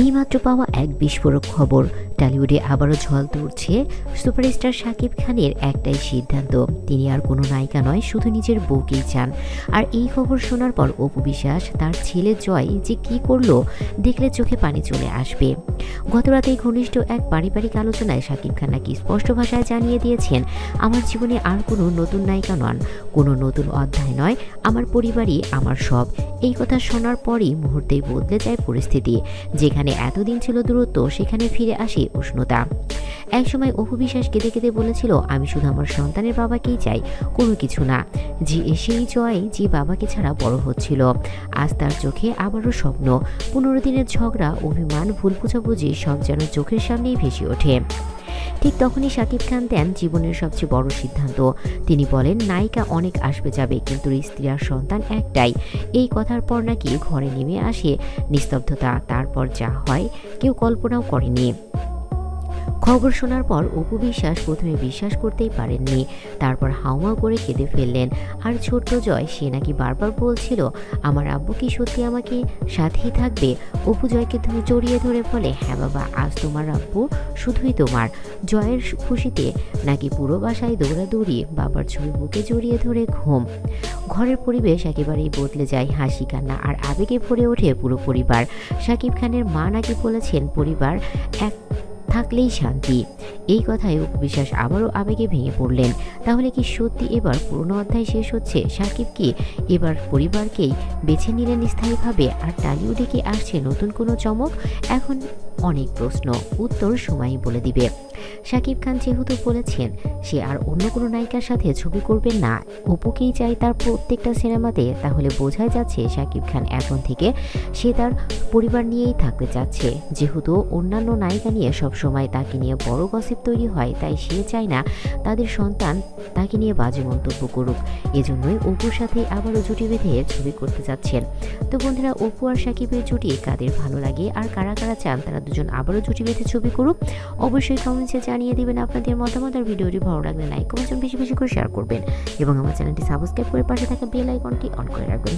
এইমাত্র পাওয়া এক বিস্ফোরক খবর। টলিউডে আবারও ঝল তুলছে সুপারস্টার শাকিব খানের একটাই সিদ্ধান্ত। তিনি আর কোনো নায়িকা নয়, শুধু নিজের বউকেই চান। আর এই খবর শোনার পর অপু বিশ্বাস, তার ছেলে জয় যে কি করল, দেখলে চোখে পানি চলে আসবে। গতরাতেই ঘনিষ্ঠ এক পারিবারিক আলোচনায় শাকিব খান নাকি স্পষ্ট ভাষায় জানিয়ে দিয়েছেন, আমার জীবনে আর কোনো নতুন নায়িকা নন। কোনো নতুন অধ্যায় নয়। আমার পরিবারই আমার সব। এই কথা শোনার পরই মুহূর্তেই বদলে যায় পরিস্থিতি। যেখানে এতদিন ছিল দূরত্ব, সেখানে ফিরে আসে উষ্ণতা। একসময় অপু বিশ্বাস কেঁদে কেঁদে বলেছিল, আমি শুধু আমার সন্তানের বাবাকেই চাই, কোনো কিছু না। যে সেই জয় যে বাবাকে ছাড়া বড় হচ্ছিল। আজ তার চোখে আবারও স্বপ্ন। পনেরো দিনের ঝগড়া, অভিমান, ভুল বোঝাবুঝি সব যেন চোখের সামনেই ভেসে ওঠে। ঠিক তখনই শাকিব খান দেন জীবনের সবচেয়ে বড় সিদ্ধান্ত। তিনি বলেন, নায়িকা অনেক আসবে যাবে, কিন্তু স্ত্রী আর সন্তান একটাই। এই কথার পর নাকি ঘরে নেমে আসে নিস্তব্ধতা। তারপর যা হয় কেউ কল্পনাও করেনি। খবর শোনার পর অপু বিশ্বাস প্রথমে বিশ্বাস করতেই পারেননি। তারপর হাওয়া করে কেঁদে ফেললেন। আর ছোট্ট জয়, সে নাকি বারবার বলছিল, আমার আব্বু কি সত্যি আমাকে সাথেই থাকবে? অপু জয়কে তুমি জড়িয়ে ধরে বলে হ্যাঁ বাবা, আজ তোমার আব্বু শুধুই তোমার। জয়ের খুশিতে নাকি পুরো বাসায় দৌড়াদৌড়ি, বাবার ছবি বুকে জড়িয়ে ধরে ঘুম। ঘরের পরিবেশ একেবারেই বদলে যায় হাসি, কান্না আর আবেগে ভরে ওঠে পুরো পরিবার। শাকিব খানের মা নাকি বলেছেন, পরিবার এক থাকলেই শান্তি। এই কথায় বিশ্বাস আবারও আবেগে ভেঙে পড়লেন। তাহলে কি সত্যি এবার পুরনো অধ্যায় শেষ হচ্ছে? সাকিব কি এবার পরিবারকেই বেছে নিলেন স্থায়ীভাবে আর টালিউডে কি আসছে নতুন কোনো চমক? এখন অনেক প্রশ্ন। উত্তর সময় বলে দিবে। শাকিব খান যেহেতু বলেছেন, সে আর অন্য কোনো নায়িকার সাথে ছবি করবেন না। অপুকেই চাই তার প্রত্যেকটা সিনেমাতে। তাহলে বোঝাই যাচ্ছে শাকিব খান এখন থেকে সে তার পরিবার নিয়েই থাকতে চাচ্ছে। যেহেতু অন্যান্য নায়িকা নিয়ে সব সময় তাকে নিয়ে বড় গসিপ তৈরি হয়, তাই সে চায় না তাদের সন্তান তাকে নিয়ে বাজে মন্তব্য করুক। এজন্যই অপুর সাথে আবারও জুটি বেঁধে ছবি করতে যাচ্ছেন তো বন্ধুরা, অপু আর সাকিবের জুটি কাদের ভালো লাগে আর কারা কারা চান তারা দুজন আবারও জুটি বেঁধে ছবি করুক। অবশ্যই কমেন্টসে জানিয়ে দিবেন আপনাদের মতামত আর ভিডিওটি ভালো লাগলে লাইক কমেন্ট বেশি বেশি করে শেয়ার করবেন এবং আমার চ্যানেলটি সাবস্ক্রাইব করে পাশে থাকা বেল আইকনটি অন করে রাখবেন।